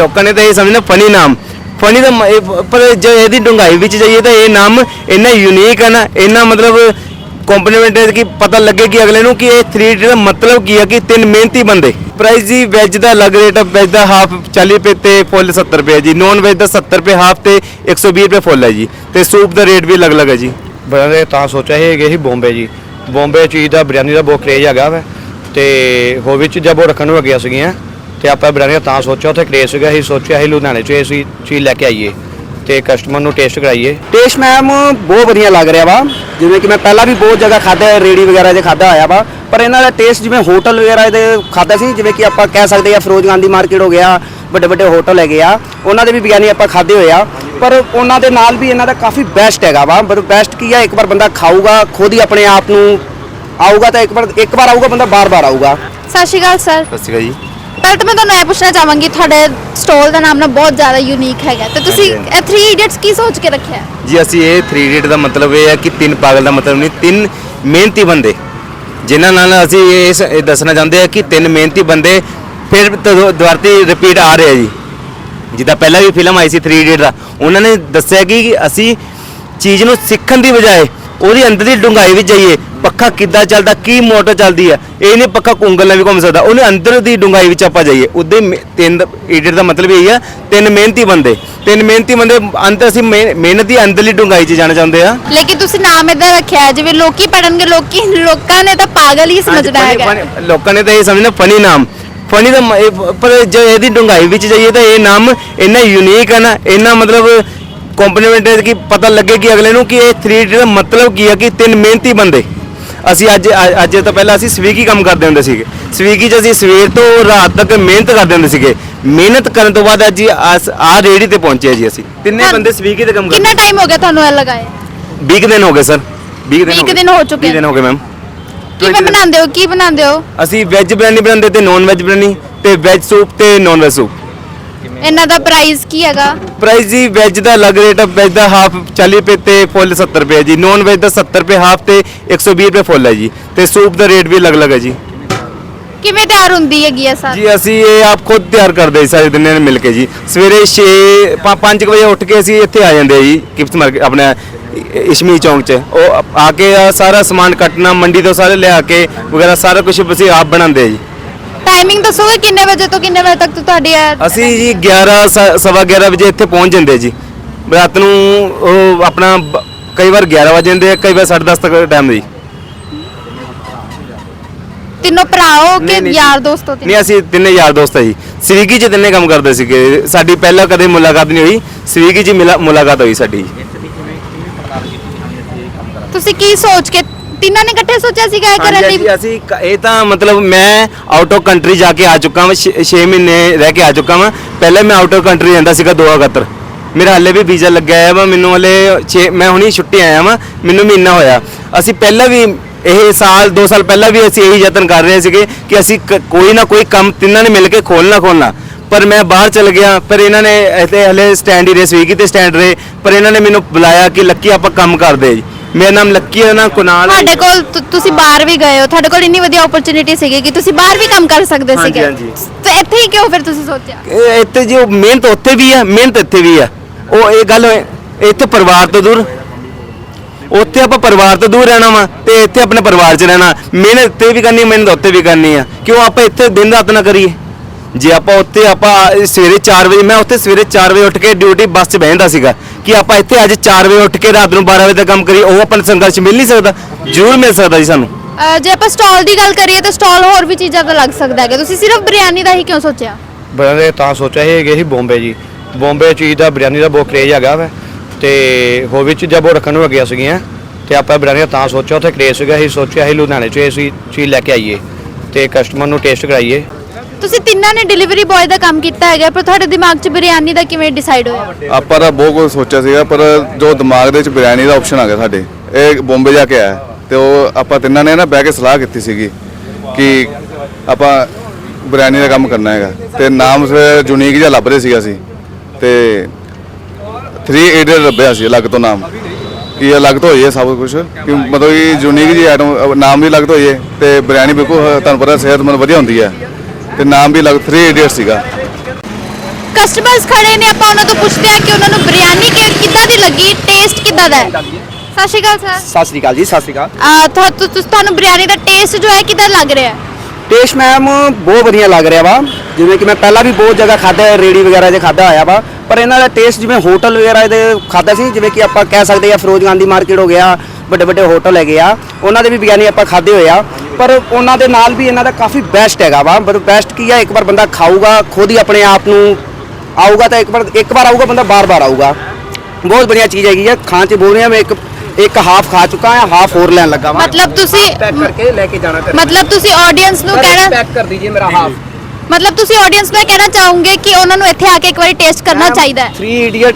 ਲੋਕਾਂ ਨੇ ਤਾਂ ਇਹ ਸਮਝਣਾ ਫਨੀ ਨਾਮ। ਫਨੀ ਦਾ ਇਹ- ਪਰ ਜੇ ਇਹਦੀ ਡੂੰਘਾਈ ਵਿੱਚ ਜਾਈਏ ਤਾਂ ਇਹ ਨਾਮ ਇੰਨਾ ਯੂਨੀਕ ਹੈ ਨਾ, ਇੰਨਾ ਮਤਲਬ ਕੰਪਲੀਮੈਂਟ ਕਿ ਪਤਾ ਲੱਗੇ ਕਿ ਅਗਲੇ ਨੂੰ ਕਿ ਇਹ 3D ਦਾ ਮਤਲਬ ਕੀ ਹੈ ਕਿ ਤਿੰਨ ਮਿਹਨਤੀ ਬੰਦੇ। ਪ੍ਰਾਈਸ ਜੀ ਵੈਜ ਦਾ ਅਲੱਗ ਰੇਟ ਹੈ ਵੈਜ ਦਾ ਹਾਫ 40 ਰੁਪਏ ਤੇ ਫੁੱਲ 70 ਰੁਪਏ ਜੀ। ਨੌਨ ਵੈਜ ਦਾ 70 ਰੁਪਏ ਹਾਫ ਤੇ 120 ਰੁਪਏ ਫੁੱਲ ਹੈ ਜੀ। ਤੇ ਸੂਪ ਦਾ ਰੇਟ ਵੀ ਅਲੱਗ-ਅਲੱਗ ਹੈ ਜੀ। ਬਣੇ ਤਾਂ ਸੋਚਿਆ ਇਹ ਗਏ ਸੀ ਬੰਬੇ ਜੀ। ਬੰਬੇ ਚੀਜ਼ ਦਾ ਬਿਰਿਆਨੀ ਦਾ ਬਹੁਤ ਕਰੇਜ ਹੈਗਾ ਵਾ। ਤੇ ਹੋਰ ਵੀ ਚੀਜ਼ਾਂ ਬਹੁਤ ਰੱਖਣ ਨੂੰ ਲੱਗੀਆਂ ਸੀਗੀਆਂ ਤੇ ਆਪਾਂ ਦਾ ਤਾਂ ਸੋਚਿਆ ਉੱਥੇ ਕਰੇਜ ਸੀਗਾ ਅਸੀਂ ਸੋਚਿਆ ਸੀ ਲੁਧਿਆਣੇ ਚੋਂ ਅਸੀਂ ਚੀਜ਼ ਲੈ ਕੇ ਆਈਏ ਤੇ ਕਸਟਮਰ ਨੂੰ ਟੇਸਟ ਕਰਾਈਏ। ਟੇਸਟ ਮੈਮ ਬਹੁਤ ਵਧੀਆ ਲੱਗ ਰਿਹਾ ਵਾ। ਜਿਵੇਂ ਕਿ ਮੈਂ ਪਹਿਲਾਂ ਵੀ ਬਹੁਤ ਜਗ੍ਹਾ ਖਾਧਾ ਰੇੜੀ ਵਗੈਰਾ 'ਚ ਖਾਧਾ ਆਇਆ ਵਾ। ਪਰ ਇਹਨਾਂ ਦਾ ਟੇਸਟ ਜਿਵੇਂ ਹੋਟਲ ਵਗੈਰਾ ਦੇ ਖਾਧਾ ਸੀ ਜਿਵੇਂ ਕਿ ਆਪਾਂ ਕਹਿ ਸਕਦੇ ਆ ਫਿਰੋਜ਼ ਗਾਂਧੀ ਮਾਰਕੀਟ ਹੋ ਗਿਆ ਵੱਡੇ ਵੱਡੇ ਹੋਟਲ ਹੈਗੇ ਆ ਉਹਨਾਂ ਦੇ ਵੀ ਬਿਰਿਆਨੀ ਆਪਾਂ ਖਾਦੇ ਹੋਏ ਆ। ਪਰ ਉਹਨਾਂ ਦੇ ਨਾਲ ਵੀ ਇਹਨਾਂ ਦਾ ਕਾਫੀ ਬੈਸਟ ਹੈਗਾ ਵਾ। ਪਰ ਬੈਸਟ ਕੀ ਆ ਇੱਕ ਵਾਰ ਬੰਦਾ ਖਾਊਗਾ ਖੁਦ ਹੀ ਆਪਣੇ ਆਪ ਨੂੰ ਆਊਗਾ ਤਾਂ ਇੱਕ ਵਾਰ ਇੱਕ ਵਾਰ ਆਊਗਾ ਬੰਦਾ ਬਾਰ-ਬਾਰ ਆਊਗਾ। ਸਤਿ ਸ਼੍ਰੀ ਅਕਾਲ ਸਰ। ਸਤਿ ਸ਼੍ਰੀ ਅਕਾਲ ਜੀ। ਪਹਿਲਾਂ ਤਾਂ ਮੈਂ ਤੁਹਾਨੂੰ ਇਹ ਪੁੱਛਣਾ ਚਾਹਾਂਗੀ ਤੁਹਾਡੇ ਸਟਾਲ ਦਾ ਨਾਮ ਨਾ ਬਹੁਤ ਜ਼ਿਆਦਾ ਯੂਨੀਕ ਹੈਗਾ ਤੇ ਤੁਸੀਂ ਹਾਂਜੀ, ਇਹ 3 ਇਡੀਅਟਸ ਕੀ ਸੋਚ ਕੇ ਰੱਖਿਆ ਹੈ? ਜੀ ਅਸੀਂ ਇਹ 3 ਇਡੀਅਟ ਦਾ ਮਤਲਬ ਇਹ ਹੈ ਕਿ ਤਿੰਨ ਪਾਗਲ ਦਾ ਮਤਲਬ ਨਹੀਂ ਤਿੰਨ ਮਿਹਨਤੀ ਬੰਦੇ। ਜਿਨ੍ਹਾਂ ਨਾਲ ਅਸੀਂ ਇਹ ਇਹ ਦੱਸਣਾ ਚਾਹੁੰਦੇ ਹਾਂ ਕਿ ਤਿੰਨ ਮਿਹਨਤੀ ਬੰਦੇ ਫਿਰ ਤੋਂ ਦੁਬਾਰਤੀ ਰਿਪੀਟ ਆ ਰਹੇ ਆ ਜੀ। ਜਿੱਦਾਂ ਪਹਿਲਾਂ ਵੀ ਫਿਲਮ ਆਈ ਸੀ 3 ਇਡੀਅਟ ਦਾ ਉਹਨਾਂ ਨੇ ਦੱਸਿਆ ਕਿ ਅਸੀਂ ਚੀਜ਼ ਨੂੰ ਸਿੱਖਣ ਦੀ ਬਜਾਏ ਉਹਦੀ ਅੰਦਰ ਦੀ ਡੂੰਘਾਈ ਵਿੱਚ ਜਾਈਏ ਪੱਖਾ ਕਿੱਦਾਂ ਚੱਲਦਾ ਕੀ ਮੋਟਰ ਚੱਲਦੀ ਹੈ ਇਹ ਨਹੀਂ ਪੱਖਾ ਕੁੰਗਲ ਨਾਲ ਵੀ ਘੁੰਮ ਸਕਦਾ। ਉਹਨੇ ਅੰਦਰ ਦੀ ਡੂੰਘਾਈ ਵਿੱਚ ਆਪਾਂ ਜਾਈਏ। ਉਹਦੇ ਮੇ- ਤਿੰਨ ਇਡੀਅਟ ਦਾ ਮਤਲਬ ਇਹ ਹੈ ਤਿੰਨ ਮਿਹਨਤੀ ਬੰਦੇ। ਤਿੰਨ ਮਿਹਨਤੀ ਬੰਦੇ ਅੰਤ ਅਸੀਂ ਮਿਹ- ਮਿਹਨਤ ਦੀ ਅੰਦਰਲੀ ਡੂੰਘਾਈ 'ਚ ਜਾਣਾ ਚਾਹੁੰਦੇ ਆ। ਲੇਕਿਨ ਤੁਸੀਂ ਨਾਮ ਇਦਾਂ ਰੱਖਿਆ ਹੈ ਜਿਵੇਂ ਲੋਕੀ ਪੜਨਗੇ ਲੋਕੀ ਲੋਕਾਂ ਨੇ ਤਾਂ ਪਾਗਲ ਹੀ ਸਮਝਣਾ ਹਾਂਜੀ, ਹੈਗਾ। funny- funny- ਲੋਕਾਂ ਨੇ ਤਾਂ ਇਹ ਸਮਝਣਾ ਫਨੀ ਨਾਮ। ਫਨੀ ਦਾ ਮ- ਇਹ- ਪਰ ਜੇ ਇਹਦੀ ਡੂੰਘਾਈ ਵਿੱਚ ਜਾਈਏ ਤਾਂ ਇਹ ਨਾਮ ਇੰਨਾ ਯੂਨੀਕ ਹੈ ਨਾ ਇੰਨਾ ਮਤਲਬ ਕੰਪਲੀਮੈਂਟ ਹੈ ਕਿ ਪਤਾ ਲੱਗੇ ਕਿ ਅਗਲੇ ਨੂੰ ਕਿ ਇਹ 3D ਦਾ ਮਤਲਬ ਕੀ ਹੈ ਕਿ ਤਿੰਨ ਮਿਹਨਤੀ ਬੰਦੇ। ਅਸੀਂ ਅੱਜ ਅੱਜ ਤੋਂ ਪਹਿਲਾਂ ਅਸੀਂ ਸਵੀਗੀ ਕੰਮ ਕਰਦੇ ਹੁੰਦੇ ਸੀਗੇ। ਸਵੀਗੀ 'ਚ ਅਸੀਂ ਸਵੇਰ ਤੋਂ ਰਾਤ ਤੱਕ ਮਿਹਨਤ ਕਰਦੇ ਹੁੰਦੇ ਸੀਗੇ। ਮਿਹਨਤ ਕਰਨ ਤੋਂ ਬਾਅਦ ਅੱਜ ਆ ਰੇੜੀ ਤੇ ਪਹੁੰਚੇ ਜੀ ਅਸੀਂ। ਤਿੰਨੇ। ਬੰਦੇ ਸਵੀਗੀ ਤੇ ਕੰਮ ਕਿੰਨਾ ਟਾਈਮ ਹੋ ਗਿਆ ਤੁਹਾਨੂੰ ਇਹ ਲਗਾਏ? 20 ਕੁ ਦਿਨ ਹੋ ਗਏ ਸਰ। 20 ਦਿਨ ਵੀਹ ਹੋ ਕੁ ਗਏ। ਦਿਨ ਹੋ ਚੁੱਕੇ। 20 ਦਿਨ ਹੋ ਗਏ ਮੈਮ ਕਿਵੇਂ ਬਣਾਉਂਦੇ ਹੋ? ਕੀ ਬਣਾਉਂਦੇ ਹੋ? ਅਸੀਂ ਵੈਜ ਬਿਰਿਆਨੀ ਬਣਾਉਂਦੇ ਤੇ ਨਾਨ ਵੈਜ ਬਿਰਿਆਨੀ ਤੇ ਵੈਜ ਸੂਪ ਤੇ ਨਾਨ ਵੈਜ ਸੂਪ ਇਹਨਾਂ ਦਾ ਪ੍ਰਾਈਸ ਕੀ ਹੈਗਾ? ਪ੍ਰਾਈਸ ਜੀ ਵੈਜ ਦਾ ਅਲੱਗ ਰੇਟ ਹੈ ਵੈਜ ਦਾ ਹਾਫ 40 ਰੁਪਏ ਤੇ ਫੁੱਲ 70 ਰੁਪਏ ਜੀ। ਨਾਨ ਵੈਜ ਦਾ 70 ਰੁਪਏ ਹਾਫ ਤੇ 120 ਰੁਪਏ ਫੁੱਲ ਹੈ ਜੀ। ਤੇ ਸੂਪ ਦਾ ਰੇਟ ਵੀ ਅਲੱਗ-ਅਲੱਗ ਹੈ ਜੀ। ਕਿਵੇਂ ਤਿਆਰ ਹੁੰਦੀ ਹੈਗੀ ਇਹ ਸਾਰੀ? ਜੀ ਅਸੀਂ ਇਹ ਆਪ ਖੁਦ ਤਿਆਰ ਕਰਦੇ ਜੀ ਸਾਰੇ ਦਿਨ ਨੇ ਮਿਲ ਕੇ ਜੀ। ਸਵੇਰੇ 6 5 ਵਜੇ ਉੱਠ ਕੇ ਅਸੀਂ ਇੱਥੇ ਆ ਜਾਂਦੇ ਆ ਜੀ ਕਿਪਸ ਮਾਰਕੀਟ ਆਪਣੇ ਇਸ਼ਮੀ ਚੌਂਕ 'ਚ। ਉਹ ਆ- ਆ ਕੇ ਸਾਰਾ ਸਮਾਨ ਕੱਟਣਾ ਮੰਡੀ ਤੋਂ ਸਾਰੇ ਲਿਆ ਕੇ ਵਗੈਰਾ ਸਾਰਾ ਕੁਝ ਅਸੀਂ ਆਪ ਬਣਾਉਂਦੇ ਆ ਜੀ। ਟਾਈਮਿੰਗ ਦੱਸੋਗੇ ਕਿੰਨੇ ਵਜੇ ਤੋਂ ਕਿੰਨੇ ਵਜੇ ਤੱਕ ਤੁਹਾਡੀ ਇਹ- ਅਸੀਂ ਜੀ 11 ਸ- ਸਵਾ 11 ਵਜੇ ਇੱਥੇ ਪਹੁੰਚ ਜਾਂਦੇ ਜੀ। ਰਾਤ ਨੂੰ ਉਹ ਆਪਣਾ ਬ- ਕਈ ਵਾਰ 11 ਵਜੇ ਜਾਂਦੇ ਆ ਕਈ ਵਾਰ 10:30 ਤੱਕ ਟਾਈਮ ਜੀ। ਤਿੰਨੋਂ ਭਰਾ ਹੋ ਕਿ ਨਹੀਂ ਯਾਰ। ਦੋਸਤ ਹੋ ਤਿੰਨੇ? ਨਹੀਂ ਅਸੀਂ ਤਿੰਨੇ ਯਾਰ ਦੋਸਤ ਆ ਜੀ। ਸਵੀਗੀ 'ਚ ਤਿੰਨੇ ਕੰਮ ਕਰਦੇ ਸੀਗੇ। ਸਾਡੀ ਪਹਿਲਾਂ ਕਦੇ ਮੁਲਾਕਾਤ ਨਹੀਂ ਹੋਈ। ਸਵੀਗੀ 'ਚ ਮਿਲਾ- ਮੁਲਾਕਾਤ ਹੋਈ ਸਾਡੀ। ਤੁਸੀਂ ਕੀ ਸੋਚ ਕੇ ਤਿੰਨਾਂ ਨੇ ਇਕੱਠੇ ਸੋਚਿਆ ਸੀਗਾ ਇਹ ਕਰਨ ਹਾਂਜੀ, ਲਈ? ਹਾਂਜੀ, ਅਸੀਂ ਕ- ਇਹ ਤਾਂ ਮਤਲਬ ਮੈਂ ਆਊਟ ਆਫ ਕੰਟਰੀ ਜਾ ਕੇ ਆ ਚੁੱਕਾ ਹਾਂ 6 ਮਹੀਨੇ ਰਹਿ ਕੇ ਆ ਚੁੱਕਾ ਹਾਂ ਪਹਿਲੇ ਮੈਂ ਆਊਟ ਆਫ ਕੰਟਰੀ ਜਾਂਦਾ ਸੀਗਾ ਦੋਹਾ ਕਤਰ ਮੇਰਾ ਹੱਲੇ ਵੀ ਵੀਜ਼ਾ ਲੱਗਿਆ ਹੋਇਆ ਵਾ ਮੈਨੂੰ ਹਲੇ 6 ਮੈਂ ਹੁਣੀ ਛੁੱਟੀ ਆਇਆ ਵਾਂ ਮੈਨੂੰ ਮਹੀਨਾ ਹੋਇਆ। ਅਸੀਂ ਪਹਿਲਾਂ ਵੀ ਇਹ ਸਾਲ 2 ਸਾਲ ਪਹਿਲਾਂ ਵੀ ਅਸੀਂ ਇਹੀ ਯਤਨ ਕਰ ਰਹੇ ਸੀਗੇ ਕਿ ਅਸੀਂ ਕ- ਕੋਈ ਨਾ ਕੋਈ ਕੰਮ ਤਿੰਨਾਂ ਨੇ ਮਿਲ ਕੇ ਖੋਲਣਾ ਖੋਲਣਾ ਪਰ ਮੈਂ ਬਾਹਰ ਚਲ ਗਿਆ ਪਰ ਇਹਨਾਂ ਨੇ ਇੱਥੇ ਹਲੇ ਸਟੈਂਡ ਹੀ ਰਹੇ ਸਵੀਗੀ ਤੇ ਸਟੈਂਡ ਰਹੇ। ਪਰ ਇਹਨਾਂ ਨੇ ਮੈਨੂੰ ਬੁਲਾਇਆ ਕਿ ਲੱਕੀ ਆਪਾਂ ਕੰਮ ਕਰਦੇ ਜੀ। ਮੇਰਾ ਨਾਮ ਲੱਕੀ ਹੈ ਨਾ ਕੁਨਾਲ ਤੁਹਾਡੇ ਕੋਲ ਤੁਸੀਂ ਬਾਹਰ ਵੀ ਗਏ ਹੋ ਤੁਹਾਡੇ ਕੋਲ ਇੰਨੀ ਵਧੀਆ ਓਪਰਚ्युनिटी ਸੀਗੀ ਕਿ ਤੁਸੀਂ ਬਾਹਰ ਵੀ ਕੰਮ ਕਰ ਸਕਦੇ ਸੀਗੇ। ਤੇ ਇੱਥੇ ਹੀ ਕਿਉਂ ਫਿਰ ਤੁਸੀਂ ਸੋਚਿਆ? ਇਹ- ਇੱਥੇ ਜੋ ਮਿਹਨਤ ਉੱਥੇ ਵੀ ਹੈ ਮਿਹਨਤ ਇੱਥੇ ਵੀ ਹੈ। ਉਹ ਇਹ ਗੱਲ ਇੱਥੇ ਪਰਿਵਾਰ ਤੋਂ ਦੂਰ। ਉੱਥੇ ਆਪਾਂ ਪਰਿਵਾਰ ਤੋਂ ਦੂਰ ਰਹਿਣਾ ਵਾ ਤੇ ਇੱਥੇ ਆਪਣੇ ਪਰਿਵਾਰ 'ਚ ਰਹਿਣਾ। ਮਿਹਨਤ ਇੱਥੇ ਵੀ ਕਰਨੀ ਮਿਹਨਤ ਉੱਥੇ ਵੀ ਕਰਨੀ ਆ। ਕਿਉਂ ਆਪਾਂ ਇੱਥੇ ਦਿਨ ਰਾਤ ਨਾ ਕਰੀਏ? ਜੇ ਆਪਾਂ ਉੱਥੇ ਆਪਾਂ ਸਵੇਰੇ 4 ਵਜੇ ਮੈਂ ਉੱਥੇ ਸਵੇਰੇ 4 ਵਜੇ ਉੱਠ ਕੇ ਡਿਊਟੀ ਬੱਸ 'ਚ ਬਹਿੰਦਾ ਸੀਗਾ ਕਿ ਆਪਾਂ ਇੱਥੇ ਅੱਜ 4 ਵਜੇ ਉੱਠ ਕੇ ਰਾਤ ਨੂੰ 12 ਵਜੇ ਤੱਕ ਕੰਮ ਕਰੀਏ ਉਹ ਆਪਾਂ ਨੂੰ ਸੰਘਰਸ਼ ਮਿਲ ਨਹੀਂ ਸਕਦਾ ਜ਼ਰੂਰ ਮਿਲ ਸਕਦਾ ਜੀ ਸਾਨੂੰ। ਅਹ ਜੇ ਆਪਾਂ ਸਟਾਲ ਦੀ ਗੱਲ ਕਰੀਏ ਤਾਂ ਸਟਾਲ ਹੋਰ ਵੀ ਚੀਜ਼ਾਂ ਦਾ ਲੱਗ ਸਕਦਾ ਹੈਗਾ। ਤੁਸੀਂ ਸਿਰਫ ਬਿਰਿਆਨੀ ਦਾ ਹੀ ਕਿਉਂ ਸੋਚਿਆ? ਬਣੇ ਤਾਂ ਸੋਚਿਆ ਸੀ ਗਏ ਸੀ ਬੰਬੇ ਜੀ। ਬੰਬੇ ਚੀਜ਼ ਦਾ ਬਿਰਿਆਨੀ ਦਾ ਬਹੁਤ ਕਰੇਜ ਹੈਗਾ ਵਾ। ਤੇ ਹੋਰ ਵੀ ਚੀਜ਼ਾਂ ਬਹੁਤ ਰੱਖਣ ਨੂੰ ਲੱਗੀਆਂ ਸੀਗੀਆਂ ਤੇ ਆਪਾਂ ਬਿਰਿਆਨੀ ਦਾ ਤਾਂ ਸੋਚਿਆ ਉੱਥੇ ਕਰੇਜ ਸੀਗਾ ਅਸੀਂ ਸੋਚਿਆ ਸੀ ਲੁਧਿਆਣੇ ਚੋਂ ਅਸੀਂ ਚੀਜ਼ ਲੈ ਕੇ ਆਈਏ। ਤੇ ਕਸਟਮਰ ਨੂੰ ਟੇਸਟ ਕਰਾਈਏ। ਤੁਸੀਂ ਤਿੰਨਾਂ ਨੇ ਡਿਲੀਵਰੀ ਬॉय ਦਾ ਕੰਮ ਕੀਤਾ ਹੈਗਾ, ਪਰ ਤੁਹਾਡੇ ਦਿਮਾਗ 'ਚ ਬਿਰਿਆਨੀ ਦਾ ਕਿਵੇਂ ਡਿਸਾਈਡ ਹੋਇਆ? ਆਪਾਂ ਤਾਂ ਬਹੁਤ ਕੁਝ ਸੋਚਿਆ ਸੀਗਾ, ਪਰ ਜੋ ਦਿਮਾਗ ਦੇ ਵਿੱਚ ਬਿਰਿਆਨੀ ਦਾ ਆਪਸ਼ਨ ਆ ਗਿਆ ਸਾਡੇ। ਇਹ ਬੰਬੇ ਜਾ ਕੇ ਆਇਆ ਤੇ ਉਹ ਆਪਾਂ ਤਿੰਨਾਂ ਨੇ ਨਾ ਬਹਿ ਕੇ ਸਲਾਹ ਕੀਤੀ ਸੀਗੀ ਕਿ ਆਪਾਂ ਬਿਰਿਆਨੀ ਦਾ ਕੰਮ ਕਰਨਾ ਹੈਗਾ। ਤੇ ਨਾਮ ਯੂਨੀਕ ਜਿਹਾ ਲੱਭ ਰਹੇ ਸੀਗਾ ਅਸੀਂ, ਤੇ 3 ਲੱਭਿਆ ਸੀ, ਅਲੱਗ ਤੋਂ ਨਾਮ। ਕਿ ਅਲੱਗ ਤੋਂ ਹੋਈ ਹੈ ਸਭ ਕੁਝ ਕਿ ਮਤਲਬ ਕਿ ਯੂਨੀਕ ਜੀ ਆਈਟਮ ਨਾਮ ਵੀ ਅਲੱਗ ਤੋਂ ਹੋਈਏ ਹੈ, ਤੇ ਬਿਰਿਆਨੀ ਬਿਲਕੁਲ ਤੁਹਾਨੂੰ ਪਤਾ ਸਿਹਤਮੰਦ ਵਧੀਆ ਹੁੰਦੀ ਹੈ। ਤੇ ਨਾਮ ਵੀ ਅਲੱਗ 3 ਇਡੀਅਟ ਸੀਗਾ। ਕਸਟਮਰਸ ਖੜੇ ਨੇ ਆਪਾਂ ਉਹਨਾਂ ਤੋਂ ਪੁੱਛਦੇ ਹਾਂ ਕਿ ਉਹਨਾਂ ਨੂੰ ਬਿਰਿਆਨੀ ਕਿ- ਕਿੱਦਾਂ ਦੀ ਲੱਗੀ ਟੇਸਟ ਕਿੱਦਾਂ ਦਾ ਹੈ? ਸਤਿ ਸ਼੍ਰੀ ਅਕਾਲ ਸਰ ਸਤਿ ਸ੍ਰੀ ਅਕਾਲ ਜੀ ਸਤਿ ਸ੍ਰੀ ਅਕਾਲ। ਆ ਤੁਹਾ- ਤੁ- ਤੁ- ਤੁਹਾਨੂੰ ਬਿਰਿਆਨੀ ਦਾ ਟੇਸਟ ਜੋ ਹੈ ਕਿੱਦਾਂ ਲੱਗ ਰਿਹਾ ਹੈ? ਟੇਸਟ ਮੈਮ ਬਹੁਤ ਵਧੀਆ ਲੱਗ ਰਿਹਾ ਵਾ। ਜਿਵੇਂ ਕਿ ਮੈਂ ਪਹਿਲਾਂ ਵੀ ਬਹੁਤ ਜਗ੍ਹਾ ਖਾਦਾ ਰੇੜੀ ਵਗੈਰਾ 'ਤੇ ਖਾਦਾ ਹੋਇਆ ਵਾ। ਪਰ ਇਹਨਾਂ ਦਾ ਟੇਸਟ ਜਿਵੇਂ ਹੋਟਲ ਵਗੈਰਾ ਦੇ ਖਾਦਾ ਸੀ ਜਿਵੇਂ ਕਿ ਆਪਾਂ ਕਹਿ ਸਕਦੇ ਆ ਫਿਰੋਜ਼ ਗਾਂਧੀ ਮਾਰਕੀਟ ਹੋ ਗਿਆ ਵੱਡੇ ਵੱਡੇ ਹੋਟਲ ਹੈਗੇ ਆ ਉਹਨਾਂ ਦੇ ਵੀ ਬਿਰਿਆਨੀ ਆਪਾਂ ਖਾਦੇ ਹੋਏ ਆ। ਪਰ ਉਹਨਾਂ ਦੇ ਨਾਲ ਵੀ ਇਹਨਾਂ ਦਾ ਕਾਫੀ ਬੈਸਟ ਹੈਗਾ ਵਾ। ਪਰ ਬੈਸਟ ਕੀ ਆ ਇੱਕ ਵਾਰ ਬੰਦਾ ਖਾਊਗਾ ਖੁਦ ਹੀ ਆਪਣੇ ਆਪ ਨੂੰ ਆਊਗਾ ਤਾਂ ਇੱਕ ਵਾਰ ਇੱਕ ਵਾਰ ਆਊਗਾ ਬੰਦਾ ਬਾਰ-ਬਾਰ ਆਊਗਾ। ਬਹੁਤ ਵਧੀਆ ਚੀਜ਼ ਹੈਗੀ ਆ ਖਾਣ ਚ ਬੋਲ ਰਿਹਾ ਮੈਂ ਇੱਕ ਇੱਕ ਹਾਫ ਖਾ ਚੁੱਕਾ ਹਾਂ ਹਾਫ ਹੋਰ ਲੈਣ ਲੱਗਾ ਵਾਂ। ਮਤਲਬ ਤੁਸੀਂ ਪੈਕ ਕਰਕੇ ਲੈ ਕੇ ਜਾਣਾ ਕਰੇ ਮਤਲਬ ਤੁਸੀਂ ਆਡੀਅנס ਨੂੰ ਕਹਿਣਾ ਪੈਕ ਕਰ ਦੀजिए ਮੇਰਾ ਹਾਫ ਮਤਲਬ ਤੁਸੀਂ ਆਡੀਅנס ਨੂੰ ਇਹ ਕਹਿਣਾ ਚਾਹੋਗੇ ਕਿ ਉਹਨਾਂ ਨੂੰ ਇੱਥੇ ਆ ਕੇ ਇੱਕ ਵਾਰੀ ਟੇਸਟ ਕਰਨਾ ਚਾਹੀਦਾ ਹੈ। 3 ਇਡੀਅਟ